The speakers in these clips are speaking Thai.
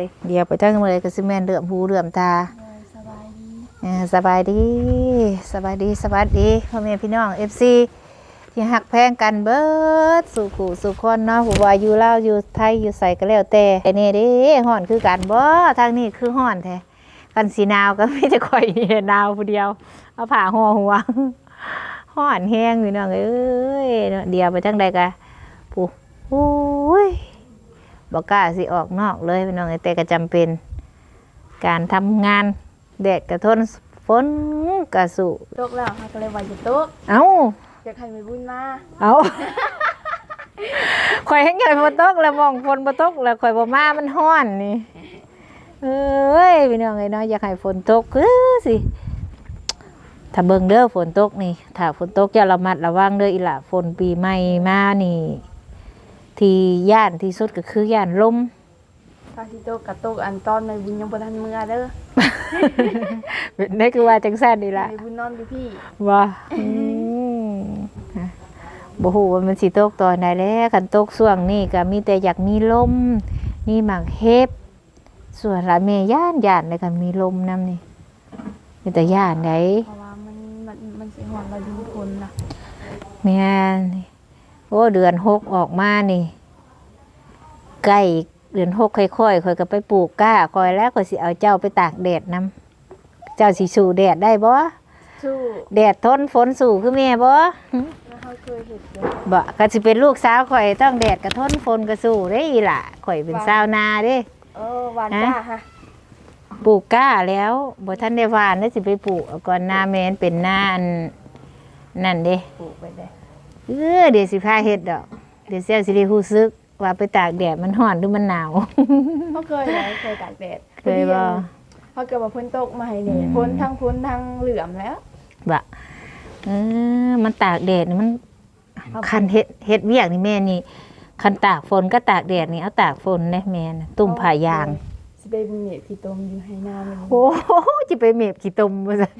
อ้ยเดี๋ยวไปทั้งมื้อเลยก็สิแม่นเหลื่อมหูเหลื่อมตาเลยสบายดีเออสบายดีสบายดีสวัสดีพ่อแม่พี่น้อง FC ที่หักแพงกันเบิดสู่ขู่สู่คนเนาะผู้ว่าอยู่ลาวอยู่ไทยอยู่ใส่ก็แล้วแต่ไอ้นี่เด้ฮ้อนคือกันบ่ทางนี้คือฮ้อนแท้กันสีหนาวก็มีแต่ข่อยนี่แหละหนาวผู้เดียว เอาผ้าห่อหัวฮ้อนแห้งพี่น้องเอ้ยเนาะเดียวไปจังใดกะผู้โอ้ย บ่กล้าสิออกนอกเลยพี่น้องเอ้ยแต่ก็จำเป็น การทำงานแดดกระทนฝนกระสุตกแล้วค่ะก็เลยว่าจะตกเอ้าอยากให้ไปบุญมาเอาข่อยเห็นใหญ่ฝนตกแล้วมองฝนบ่ตกแล้วข่อยบ่มามันฮ้อนนี่เอ้ยพี่น้องเอ้ยเนาะอยากให้ฝนตกคือสิถ้าเบิ่งเด้อฝนตกนี่ถ้าฝนตกอย่าระมัดระวังเด้ออีหล่ะฝนปีใหม่มานี่ ที่ย่านที่สุดก็คือย่านลมถ้าสิตกกับตกอันตอนในบุญยังบ่ทันเมื่อเด้อนี่คือว่าจังซั่นนี่ล่ะในบุญนอนอยู่พี่ว่าอืมฮะบ่ฮู้ว่ามันสิตกตอนใดแล้วคันตกช่วงนี้ก็มีแต่อยากมีลมมีหมากเห็บส่วนหลายแม่ย่านย่านเลยค่ะมีลมนํนี่มีแต่ย่านไดเพราะว่ามันมันมันสิหอนเราดูคนน่ะแม่นี่ โอ้เดือนหกออกมานี่ใกล้เดือนหกค่อยๆค่อยก็ไปปลูกกล้าคอยแล้วก็สิเอาเจ้าไปตากแดดนํเจ้าสิสู่แดดได้บ่สู้แดดทนฝนสู่คือแม่บ่แล้วเขาเคยเห็นอยู่บ่ก็สิเป็นลูกสาวข่อยต้องแดดกระทนฝนกระสู้ได้อีหล่ะข่อยเป็นสาวนาเด้ เออหวานจ้าฮะปลูกกล้าแล้วบ่ทันได้หวานได้สิไปปลูกเอาก่อนหน้าแม่นเป็นหน้าอันนั่นเด้ ปลูกไปได้ เออเดี๋ยวสิพาเฮ็ดดอก เดี๋ยวเสียสิได้รู้สึกว่าไปตากแดดมันร้อนหรือมันหนาว เขาเคยไหมเคยตากแดดเคยบ่เขาเกิดว่าพ้นตกมาให้นี่พ้นทั้งพ้นทั้งเหลื่อมแล้วบะเออมันตากแดดนี่มันคันเฮ็ดเฮ็ดเวียกนี่แม่นี่คันตากฝนก็ตากแดดนี่เอาตากฝนเด้แม่นะตุ่มผ้ายางสิไปบุญเนี่ยพี่ตมอยู่ให้น้ำมันโอ้โหจิไปเมบขี้ตมว่าซั่น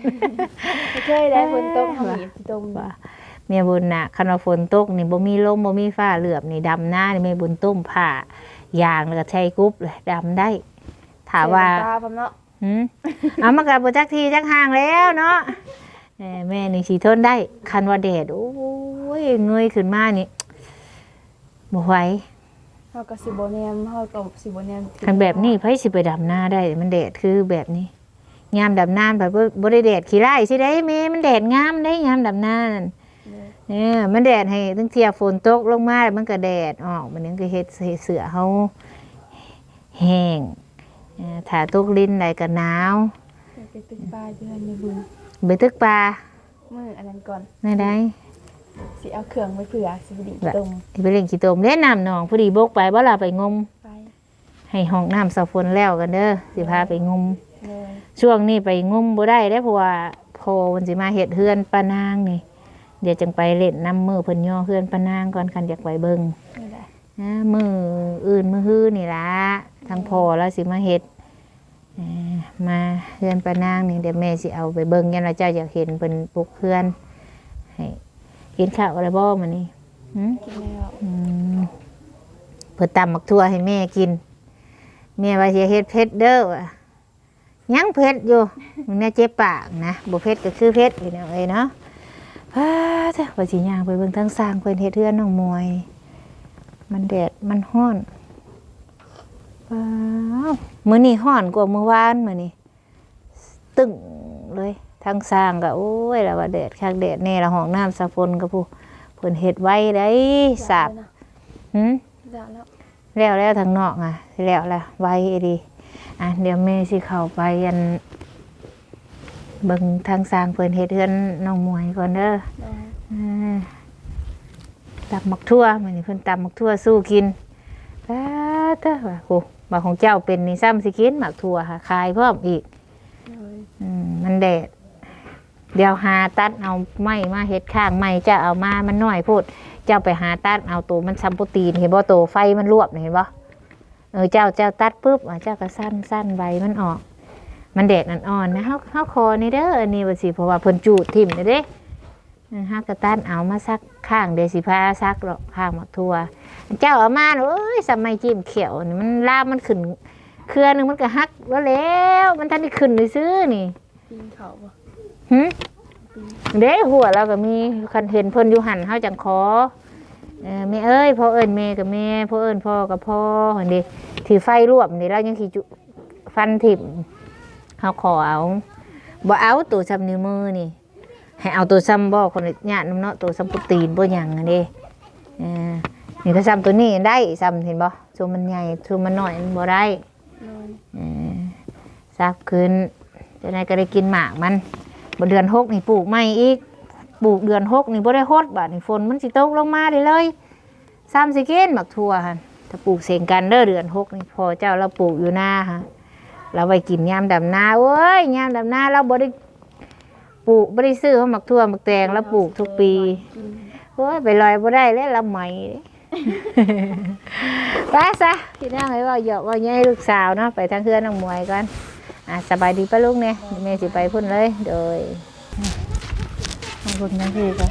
ไม่เคยได้พ้นตกทำหนีพี่ตมว่า เมียบุญน่ะคันว่าฝนตกนี่บ่มีลมบ่มีฟ้าเหลือบนี่ดำหน้านี่แม่บุญต้มผ้ายางแล้วก็ใช้กรุ๊บเลยดำได้ถามว่าตาพร้อมเนาะหืมเอามากับบ่จักทีจักห่างแล้วเนาะเอ้ยแม่นี่สิทนได้ คันว่าแดดโอ้ยเงยขึ้นมานี่บ่ไหวเขาก็สิบแนมเขาก็สิบแนมคันแบบนี้ไผสิไปดำหน้าได้ มันแดดคือแบบนี้ยามดำน้ำแบบบ่ได้แดดขี้ไร่สิได้แม่มันแดดงามได้ยามดำหน้านั่น เนี่ยมันแดดให้ตั้งเทียฝนตกลงมาแล้วมันก็แดดออกมันนึงก็เฮ็ดให้เสือเขาแห้งเอ่อถ้าตกลิ้นใดก็หนาวไปตึกปลาอยู่ในบุญไปตึกปลามืออันนั้นก่อนในใดสิเอาเครื่องไว้เผื่อสิบดีแบบตรงที่ไปเล่นขี้ตมเล่นน้ำหนองพอดีบกไปบ่ล่ะไปงมไปให้ห้องน้ำเสาฝนแล้วกันเด้อสิพาไปงมเลยช่วงนี้ไปงมบ่ได้ได้อเพราะว่าพอมันสิมาเฮ็ดเฮือนปานางนี่ เดี๋ยวจังไปเล่นน้ำมือเพิ่นย่อเฮือนปานางก่อนคันอยากไปเบิ่งนี่แหละนะมืออื่นมือฮื้อนี่ละทางพอแล้วสิมาเฮ็ดเอ่อมาเฮือนปานางนี่เดี๋ยวแม่สิเอาไปเบิ่งยันว่าเจ้าอยากเห็นเพิ่นปลุกเฮือนให้กินข้าวอะไรบ่มื้อนี้หืมกินแล้วอืมเพิ่นตำมักทั่วให้แม่กินแม่ว่าสิเฮ็ดเผ็ดเด้อว่ะยังเผ็ดอยู่มันแน่เจ็บปากนะบ่เผ็ดก็คือเผ็ดพี่น้องเอ้ยเนาะ พาเจ้าว่าสิย่างไปเบิ่งทางสร้างเพิ่นเฮ็ดเฮือนน้องมวย มันแดดมันร้อนว้าวมื้อนี้ร้อนกว่าเมื่อวานมื้อนี้ตึ้งเลยทางสร้างก็โอ้ยแล้วว่าแดดคักแดดแน่ละห้องน้ำสะพนก็ผู้เพิ่นเฮ็ดไว้ได้สาบหืมด่าแล้วแล้วแล้วทางนอกอะแล้วละไว้ดีอะเดี๋ยวแม่สิเข้าไปอัน เบิ่งทางสร้างเพิ่นเฮ็ดเฮือนน้องมวยก่อนเด้อเอออ่าตำหมักทั่วมันนี่เพิ่นตำหมักทั่วสู้กินป้าเต้อว่าโอ้บาของเจ้าเป็นนี่ซ้ำสิกินหมักทั่วค่ะคายเพิ่มอีกเลยอืมมันแดดเดี๋ยวหาตัดเอาไม้มาเฮ็ดข้างไม้จะเอามามันน้อยโพูดเจ้าไปหาตัดเอาตัวมันซัมโปรตีนเห็นบ่ตัวไฟมันรวบนี่เห็นบ่เออเจ้าเจ้าตัดปุ๊บอะเจ้าก็สั้นสั้นใบมันออก มันแดดอ่อนๆนะเฮาเฮาคอนี่เด้ออันนี้ว่าสิเพราะว่าเพิ่นจูดทิ่มนี่เด้ฮักกระตันเอามาซักข้างเดยวสิพาซักหรอกข้างหมักทั่ว เจ้าเอามาน่ะเอ้ยสมัยจิ้มเขียวนี่มันลาบมันขึ้น เครือหนึงมันก็หักแล้วแล้ว มันทันได้ขึ้นได้ซื้อนี่ปีนเขาบ่หึเด้หัวเราก็มีคันเห็นเพิ่นอยู่หันเฮาจังขอเออแม่เอ้ยพ่อเอิ้นแม่กับแม่พ่อเอิ้นพ่อกับพ่อหั่นดิถือไฟรวบนี่แล้วยังสิจุฟันถิ่ม เฮาขอเอาบ่เอาตัวซ้ำนิ้วมือนี่ ให้เอาตัวซ้ำบ่คนญาติน้ำเนาะตัวซ้ำปุตีนบ่หยังอันนี้เออนี่ก็ซ้ำตัวนี้ได้ซ้ำเห็นบ่ตัวมันใหญ่ตัวมันน้อยมันบ่ได้โดยเออซับขึ้นจะได้ก็ได้กินหมากมันบ่เดือนหกนี่ปลูกใหม่อีกปลูกเดือนหกนี่บ่ได้ฮดบาดนี่ฝนมันสิตกลงมาได้เลยซ้ำสิกินหมักทั่วหั่นถ้าปลูกเสียงกันเด้อเดือนหกนี่พอเจ้าเราปลูกอยู่หน้าฮะ เราไว้กินยามดำนาเว้ยยามดำนาเราบ่ได้ปลูกบ่ได้ซื้อเขาหมักทั่วหมักแตงเราปลูกทุกปีกินโอ้ยไปลอยบ่ได้แล้วละไหมไปซะพี่น้องให้เว่าเหยาะเว่าใหญ่ลูกสาวเนาะไปทางเพื่อนน้องมวยก่อนอะสบายดีป้าลุงเนี่ยแม่สิไปพุ่นเลยโดยทางพุ่นนั่นพี่ก่อน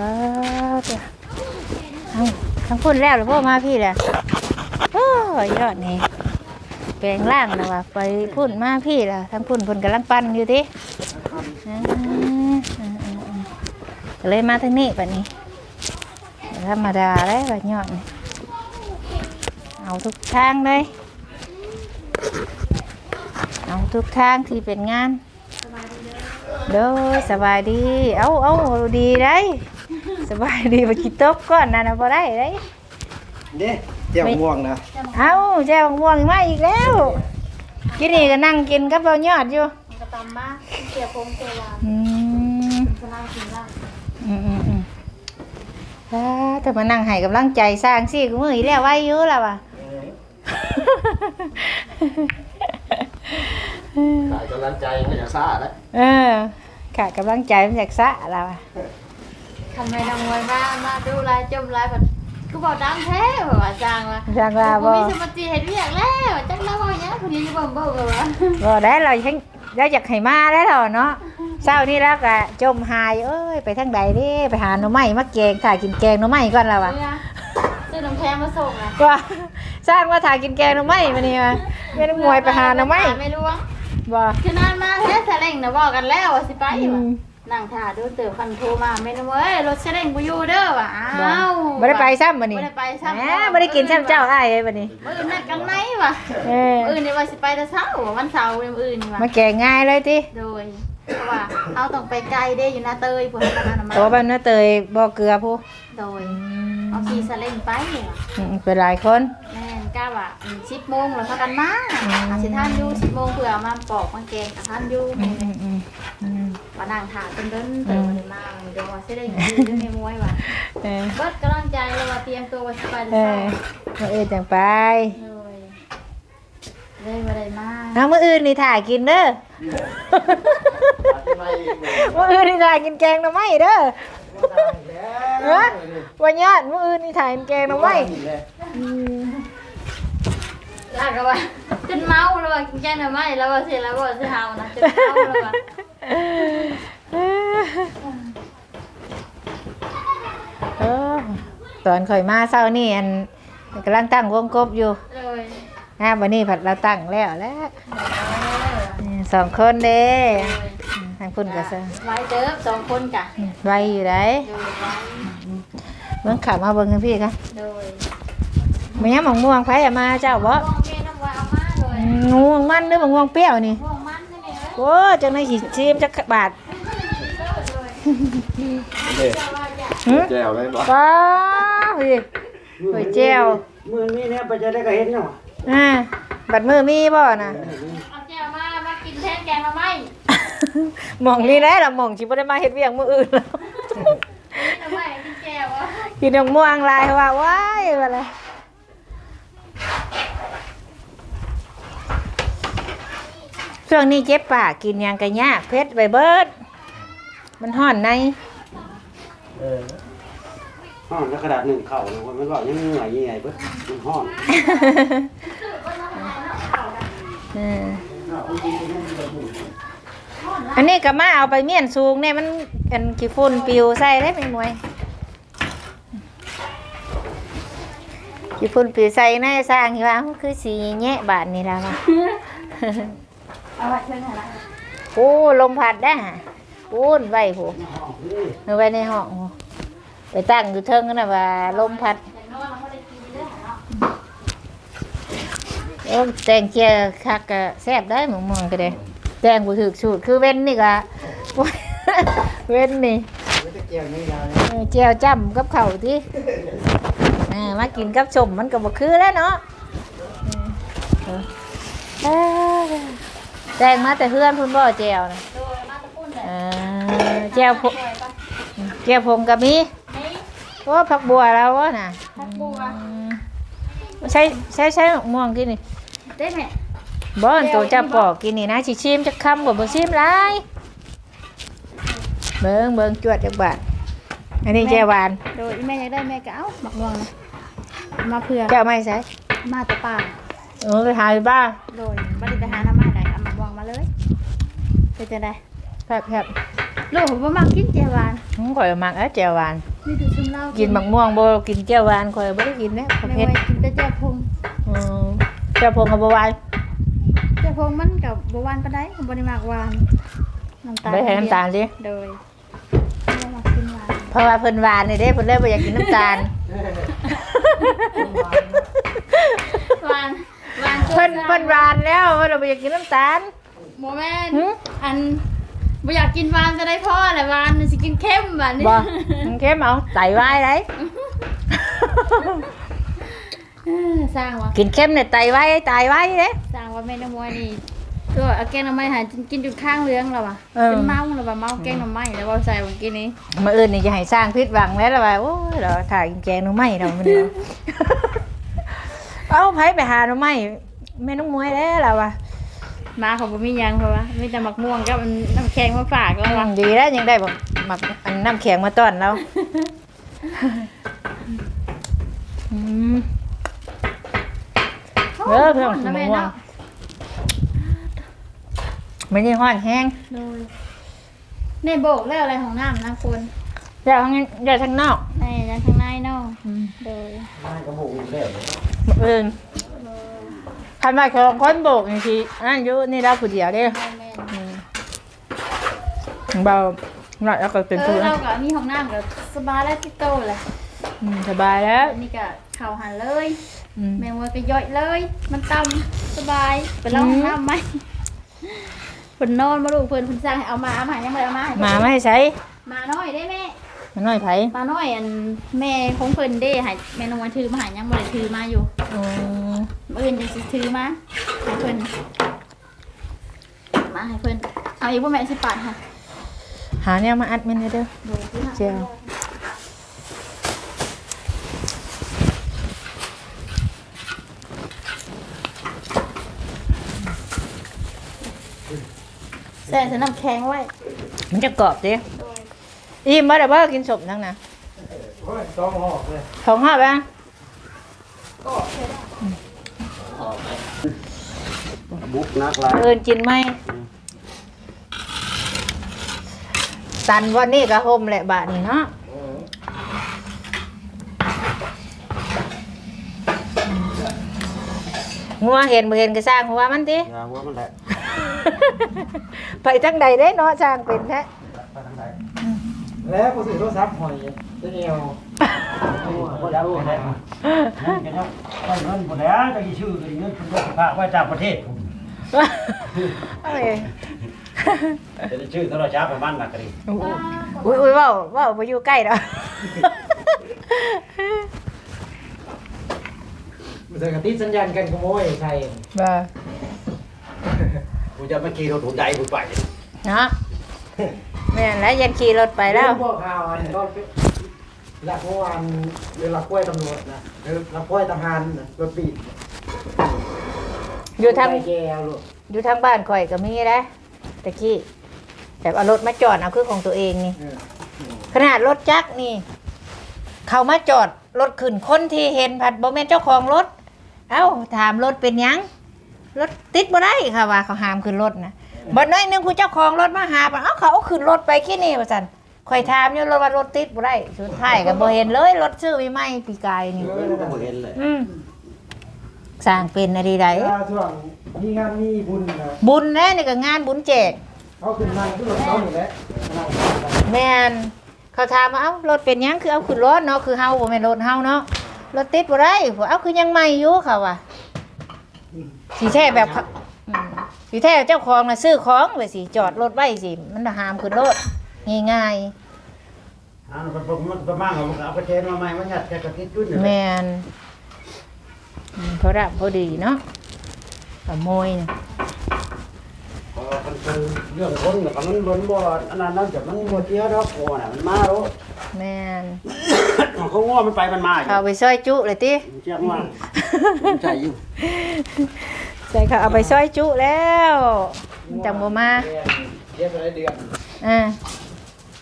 เออเดี๋ยวเอาทาง พุ่นแล้วหรือพ่อมาพี่แหละโอ้ยยอดนี่แปลงร่างนะว่ะไปพุ่นมาพี่ล่ะทางพุ่นพุ่นกำลังปั้นอยู่ดิอ่าอ่าอ่าอ่าก็เลยมาทางนี้แบบนี้ธรรมดาเลยแบบยอดนี่เอาทุกทางเลยเอาทุกทางที่เป็นงานเด้อสบายดี เอาเอาดีได้สบายดีไปกินต๊บก่อนนะนะพอได้ได้ เด้เจ้าง่วงนะเอาแจ้วม่วงมาอีกแล้วกินนี่ก็นั่งกินกับเรายอดอยู่กระตำมาเสียพงเสียลานอืมกำลังกินล่างอืมอืมอืมอ่าแต่มานั่งให้กำลังใจสร้างสิกูมืออีแล้วไว้อยู่แล้วว่ะ ขายกำลังใจไม่อยากซ่าแล้วเออขาดกำลังใจมันอยากสะแล้วว่ะทำไมนางมวยมามาดูลายจมลายแบบ กูบอกดังแท้แบบว่าจางว่าสร้างลากูบ่มีสมาธิเห็นเรียกแล้วจังแล้วว่าอย่างนี้คนนี้จะบ่มบ่แบบว่าบ่ได้เรายังเราอยากให้มาได้แล้วเนาะเช้านี้แล้วก็จมหายเอ้ยไปทางใดเดิไปหาหน่อไม้มาแกงถ่ายกินแกงหน่อไม้ก่อนแล้วว่ะเนี่ยซื้อน้ำแข็งมาส่งอะว่าสร้างมาถ่ายกินแกงหน่อไม้มานี่มาไม่ต้องมวยไปหาหน่อไม้ไม่รู้ว่าบ่คือนานมาแท้แสลงนะบอกกันแล้วว่าสิไปอืว่ะม นั่งถ่าดูเต๋อคันโทรมาไม่รู้เว้ยรถแสลงกูอยู่เด้อว่ะอ้าวบ่ได้ไปซ้ำบัดนี้บ่ได้ไปซ้ำแหมบ่ได้กินซ้ำเจ้าอ้ายเอ้ยบัดนี้มื้ออื่นนัดกันไหมว่ะเออมื้ออื่นนี่ว่าสิไปแต่เช้าว่ะวันเสาร์มื้ออื่นนี่ว่ะมาแกงง่ายเลยติโดยเพราะว่าเอาต้องไปไกลเด้อยู่หน้าเตยเพิ่นทำงานมาโตแบบนั้นเตยบ่เกลือผู้โดยเอาขี่สเล้งไปว่ะอืมเป็นหลายคนแม่นกล้าว่าสิบโมงแล้วพากันมาอาสิท่านอยู่สิบโมงเผื่อมาปอกมาแกงกับท่านอยู่ อืมอืมอืมอืมมานั่งถ่าจนเดินเตยมามาเดี๋ยวว่าสิได้อยู่เรื่องในมวยว่ะเออเบิดกำลังใจเลยว่าเตรียมตัวว่าสิไปเอแต่อเช้ามาเอ้ยจังไปเลยเลยมาได้มาเอามื้ออื่นนี่ถ่ายกินเด้อไม่ไม่มื้ออื่นนี่ถ่ายกินแกงหน่อไม้เด้อฮะวันยอดมื้ออื่นนี่ถ่ายกินแกงหน่อไม้อืมลากกันว่าจนเมาแล้วว่ากินแกงหน่อไม้แล้วว่าเสร็จแล้วว่าสิเฮานะจนเมาแล้วว่า เออตอนข่อยมาเช้านี่อันกำลังตั้งวงกบอยู่เลยฮะวันนี้ผัดเราตั้งแล้วแล้วนี่สองคนเด้ทางพุ่นก็ซะไว้เติบสองคนกะไวอยู่ได้โดยไว้เบิ่งขับมาเบิ่งกันพี่กันโดยมันยังหมองม่วงไผอะมาเจ้าบ่มองเมน้ำวาวมาเลยง่วงมันหรือบ่ง่วงเปรี้ยวนี่มอง โอ้จังได๋สิชิมจักบาทเด้หึแก้วเลยบ่ป้าพี่หอยแจ้วมือนี้เนี่ยไปจะได้ก็เห็นเนาะอ่าบัดมือมีบ่น่ะเอาแก้วมามากินแทนแกงละไม้หม่องนี่แหละล่ะหม่องสิบ่ได้มาเฮ็ดเวียกมื้ออื่นแล้วละไม้กินแก้วอะกินดอกม่วงลายว่าว้ายว่าเลย ช่วงนี้เจ็บปากกินหยังก็ยากเพชรไปเบิด มันห่อนในเออห้อนแล้วกระดาษหนึ่งเข่าเลยว่ามันว่ายังเหนื่อยยังไงเพิ่นมันห้อนเอออันนี้ก็มาเอาไปเมียนสูงเนี่ยมันอันขี้ฝุ่นปิวใส่ได้ไหมมวยขี้ฝุ่นปิวใส่ในสร้างที่ว่ามันคือสีแง่บาทนี่ละว่ะ เอาไว้เพิ่นหั่นล่ะโอ้ลมพัดได้ปูนไว้ผูเอาไว้ในห้องไปตั้งอยู่เทิงนั่นนะว่าลมพัดแล้วแตงเจียคักก็แซ่บได้หมึงมองก็ได้แตงกูถึกสูตรคือเว้นนี่ก็เว้นนี่เจียวจ้ำกับเข้าที่มากินกับชมมันก็บ่คือแล้วเนาะ แตงมาแต่เพื่อนเพุ่นบ่เจียวนะโดยมาตะปุ้นเลยเออเจียวผช่วยปะเจียวผมก็มีนี่โอ้ผักบัวแล้ววะน่ะผักบัวอืมใช้ใช้ใช้มะม่วงกินนี่ได้แม่บ่อนตัวจะปอกกินนี่นะสิชิมจะคำบ่บ่ชิมหลายเบิ่งเบิ่งจวดจักบาทอันนี้แจวหวานโดยอีแม่อยากได้แม่ก็เอ้าหมักม่วงนะมาเผื่อเจ้าไม่ใช่มาแต่ป่าเออไปหาอยู่บ้านโดยบ่ได้ไปหาน้ำไม้ไหนเอาหมักม่วงมา เลยเป็นจังได๋แซ่บแซ่บลูกผมบ่มักกินเจียวหวานผมข่อยมักเอ้อแจวหวานนี่ดูซุมเหล้ากิกินบักม่วงบ่กินแจวหวานข่อยบ่ได้กินแล้วประแม่เภทไว้กินแต่เจียวพงอืมแจวพงกับบ่หวานเจียวพงมันกับบ่หวานปานใดผมบ่ได้มักหวานน้ำตาลได้ให้น้ำตาลสิโดยบ่มักกินหวานเพราะว่าเพิ่นหวานนี่เด้เพิ่นเลยบ่อยากกินน้ำตาล หวานหวานเพิ่นเพิ่นหวานแล้วเพิ่นเลยบ่อยากกินน้ำตาล บ่แม่นหึ อันบ่อยากกินหวานจะได้พ่อแหละหวานน่ะสิกินเค็มบัดนี้บ่มันเข้มเอาไตวายได้เออสร้างว่ากินเข้มเนี่ยไตวายตายไว้เด้ สร้างว่าแม่น้ำมวยนี่ก็เอาแกงหน่อไม้หากินกินจนข้างเรืองแล้วว่ะเออ เป็นเมาแล้วว่ะเมาแกงหน่อไม้แล้วว่าใส่บ่กินนี้มื้ออื่นนี่จะให้สร้างผิดหวังแล้วล่ะว่าโอ้ยเราถ่ายกินแกงหน่อไม้เรามันเนาะ เอาไผไปหาหน่อไม้แม่น้องมวยแล้วล่ะว่า มาเขาบ่มีหยังเพราะว่ามีแต่หมักม่วงกับอันน้ำแข็งมาฝากแล้วว่ะดีแล้วยังได้บอกมาอันน้ำแข็งมาต้อนเราอืม เออเพิ่มนะแม่หมูม่วงเนาะไม่ได้ห้อนแห้งโดยในโบกแล้วอะไรของน้ำนะคุณเดี๋ยวทั้งเดี๋ยวทั้งนอกในยังข้างในเนาะอืมโดยได้กระบุกอีกแล้ว มื้ออื่น คันว่าของคนโบกนี่สิอันนั้นอยู่นี่เราผู้เดียวเด้อแม่นอืมเบาหน่อยแล้วก็ๆเป็นเอผู้อเราก็มีห้องน้ำก็สบายแล้วที่โตเลยอืมสบายแล้วอันนี้ก็เข่าหันเลย อืม แมงวันก็ย่อยเลย มันต่ำสบายไปลองห้องน้ำไหมเพิ่นนอนมาลูกเพิ่นเพิ่นสั่งให้เอามาเอามายังไม่เอามาให้หมาไม่ให้ใช้มาน้อยได้แม่ มาหน่อยไผมาน้อยอันแม่ของเพิ่นเด้ให้แม่นวันถือมาใหายังบ่ได้ถือมาอยู่อืมมื้ออื่นจะสิถือมาให้เพิ่นมาให้เพิ่นเอาอีกบ่แม่สิปาดค่ะหาเนี่ยมาอัดมันเด้อดูสิค่ะเจียวใส่ใส่น้ำแข็งไว้ มันจะกรอบดิ อิ่มบ่ได้บ่กินสมทั้งนะโอ้ยต้องหอกเลยของห้าบ้างบุกนักลายเอินกินไหมตันวันนี้ก็ห่มแหละบาทนี่เนาะงัวเห็นบ่เห็นก็สร้างหัวมันติยาหัวมันแหละ ไปจังใดเด้เนาะสร้างเป็นแท้ไปทางไหน แล้วกูถือโทรศัพท์หอยจะเอวบ่ได้รู้ได้นั่นก็จะได้เงินบ่แล้วจะสิชื่อกันเงินคุณก็สิพาไว้จากประเทศผมเอ้ยจะได้ชื่อโทรศัพท์ประมาณนั้นก็ดีอุ้ยอุ้ยเว้าเว้าบ่อยู่ใกล้ดอกมันจะกระติดสัญญาณกันขโมยใช่บ่กูจะมาขี่รถถูกใดกูไปเนาะ แม่นแล้วยันขี่รถไปแล้วพวกข่าวอันก็หลักเมื่อวานเรือหลักกล้วยตำรวจนะเรือหลักกล้วยทหารนะรถปีดอยู่ทางไปแก้วลูกอยู่ทางบ้านข่อยก็มีนะตะกี้แบบเอารถมาจอดเอาคือของตัวเองนี่ เออขนาดรถจักรนี่ เขามาจอดรถขึ้นคนที่เห็นผัดบ่แม่นเจ้าของรถ เอ้าถามรถเป็นหยังรถติดบ่ได้ค่ะว่าเขาห้ามขึ้นรถนะ บ่น้อยหนึงผู้เจ้าของรถมาหาบ่เอ้าเขาเอาขึ้นรถไปขี้นี่ว่าซั่นข่อยถามอยู่รถว่ารถติดบ่ได้สุดท้ายก็บ่เห็นเลยรถซื้อใหม่ๆปีกายนี่บ่เห็นเลยอืมสร้างเป็นอะไรใดถ้าช่วงมีงานมีบุญนะบุญแน่นี่ก็งานบุญแจก เขาขึ้นนั่งขึ้นรถเขาอยู่แล้วนั่งกันแม่นเขาถามว่าเอ้ารถเป็นหยังคือเอาขึ้นรถเนาะคือเฮาบ่แม่นรถเฮาเนาะรถติดบ่ได้ผัวเอาคือยังใหม่อยู่ค่ะว่ะสิแท้แบบเขาอืม สิแท้เจ้าของน่ะซื้อของไว้สิจอดรถไว้สิ มันห้ามขึ้นรถง่ายอ่ามันมันประมาณของเอาไปเทนมาใหม่มันยัดแค่กระติดจุดนี่ๆแม่นอืมเขารับพอดีเนาะขโมยน่ะพอมันเป็นเรื่องคนกับมันล้นบ่อันนั้นนั่นแต่มันบ่เที่ยวดอกโอ้น่ะมันมาแล้ว แม่นเขาง้อมันไปมันมาอยู่เอาไปซอยจุเลยติเจ้าว่าใช่อยู่ ใส่ค่ะเอาไปซอยจุแล้วมันจังบ่มาเรียกอะไรเดือนอ่า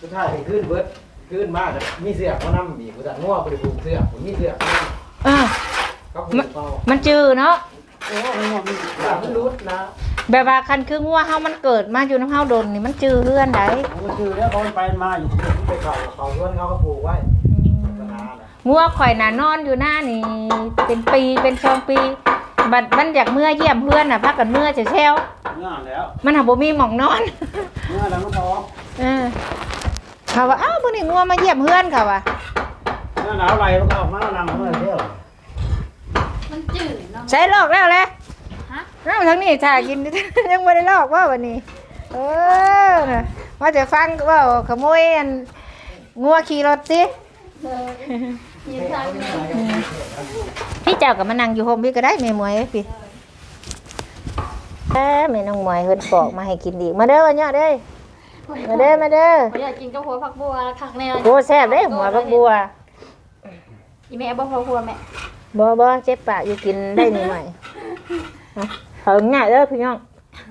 สุดท้ายไปขึ้นเบิดขึ้นมากมีเสือกเขานำอีกกูจะง่วงไปดูเสือกผมมีเสือกเขานอ่าำเขาผูกเปามันจือเนาะโอ้ยมันรุดนะแบบว่าคันคืองัวเฮามันเกิดมาอยู่น้ำเฮาดนนี่มันจือเฮือนได้มันคือแล้วเขาไปมาอยู่ไปเขาเขาล้วนเขาก็ผูกไว้สนาน่ะงัวข่อยน่ะนอนอยู่หน้านี่เป็นปีเป็นสองปี บัดมันอยากเมื่อเยี่ยมเพื่อนน่ะพักกันเมื่อจะแซวเงื่อแล้วมันหาบ่มีหม่องนอนเงื่อแล้วก็พอเออเขาว่าอ้าวมื้อนี้งัวมาเยี่ยมเพื่อนเขาว่าเงื่อหนาวไหลมันก็ออกมานั่งเมื่อเที่ยวมันจืดเนาะ ใช้ลอกแล้วแหละฮะน้าทั้งนี้ถ่ายกิน ยังบ่ได้ลอกว่าวันนี้ เออน่ะว่าจะฟังว่าขโมยอันงัวขี่รถสิ เออยินทางนี้ พี่เจ้ากับมานั่งอยู่โฮมพี่ก็ได้แม่หมวยเอ้ยพี่แม่แม่น้องหมวยเพิ่นปอกมาให้กินอีกมาเด้อวันเนี้ยเด้อมาเด้อมาเด้อผมอยากกินกับหัวผักบัวคักแน่โอ้แซ่บเด้หัวผักบัวอีแม่บ่พอหัวแม่บ่บ่เจ็บปากอยู่กินได้นี่ใหม่เอาเอาง่ายเด้อพี่น้อง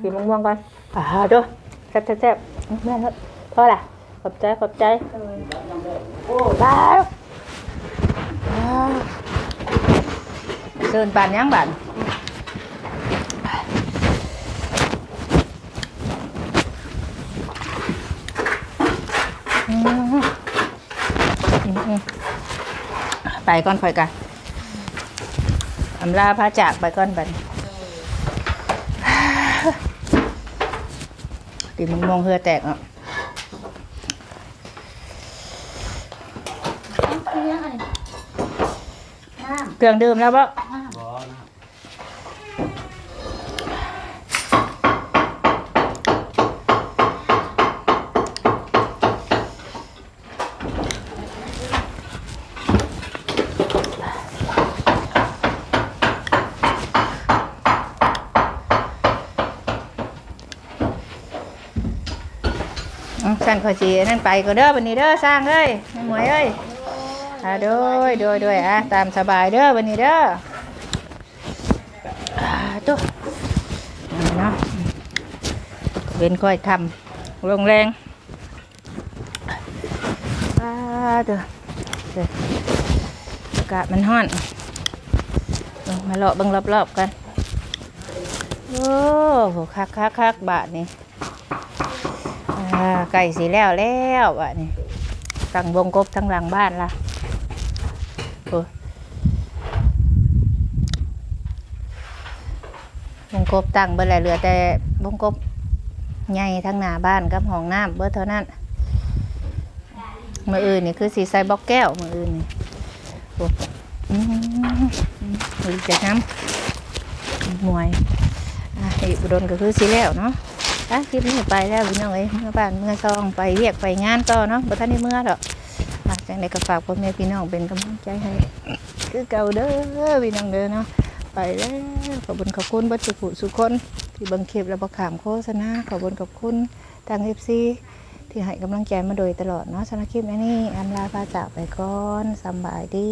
กินมะม่วงก่อนอ่าเด้อแซ่บแซ่บแซ่บแม่เด้อพอละขอบใจขอบใจโอ้ตายอ่า เชิญปานยังบานอืมอืมอืมไปก่อนค่อยกันอำลาพระจากไปก่อนบัดนตีมึงมองเหือแตกอะเครื่องอะไรน้เครื่องดื่มแล้วปะำน้ำบ่นะ อืมสั่นขอจีนั่นไปก็เด้อวันนี้เด้อสร้างเอ้ยแม่หมวยเอ้ยอ่าโดยโดยโดยอะตามสบายเด้อวันนี้เด้ออ่าตัวเนาะเว้นค่อยคำลงแรงอ่าตัวเด้ออากาศมันร้อน มาเลาะบิ่งรอบๆกัน โอ้โหคักคักคักบาทนี่ อ่าไก่สีแล้วแล้วอะนี่ตั้งวงกบทั้งหลังบ้านละโอ้วงกบตั้งเบอร์ไรเหลือแต่วงกบใหญ่ทั้งหน้าบ้านกับห้องน้ำเบอร์เท่านั้นมืออื่นนี่คือสีใสบล็อกแก้วมืออื่นนี่โอ้อืมมือจะน้ำมวยอะอีกอุดนก็คือสีแล้วเนาะ อะคลิปนี้ไปแล้วพี่น้องเอ้ยเมื่อบ้านเมื่อซองไปเรียกไปงานต่อเนาะบ่ทันได้เมื่อดอกอะจังไดก็ฝากพ่อแม่พี่น้องเป็นกำลังใจให้ คือเก่าเด้อพี่น้องเด้อเนาะไปแล้วขอบคุณขอบคุณบัดสุขุสุขคนที่บังคลิปและบ่ขามโฆษณาขอบคุณขอบคุณทาง FC ที่ให้กำลังใจมาโดยตลอดเนาะสำหรับคลิปนี้อันลาพาจากไปก่อนสบายดี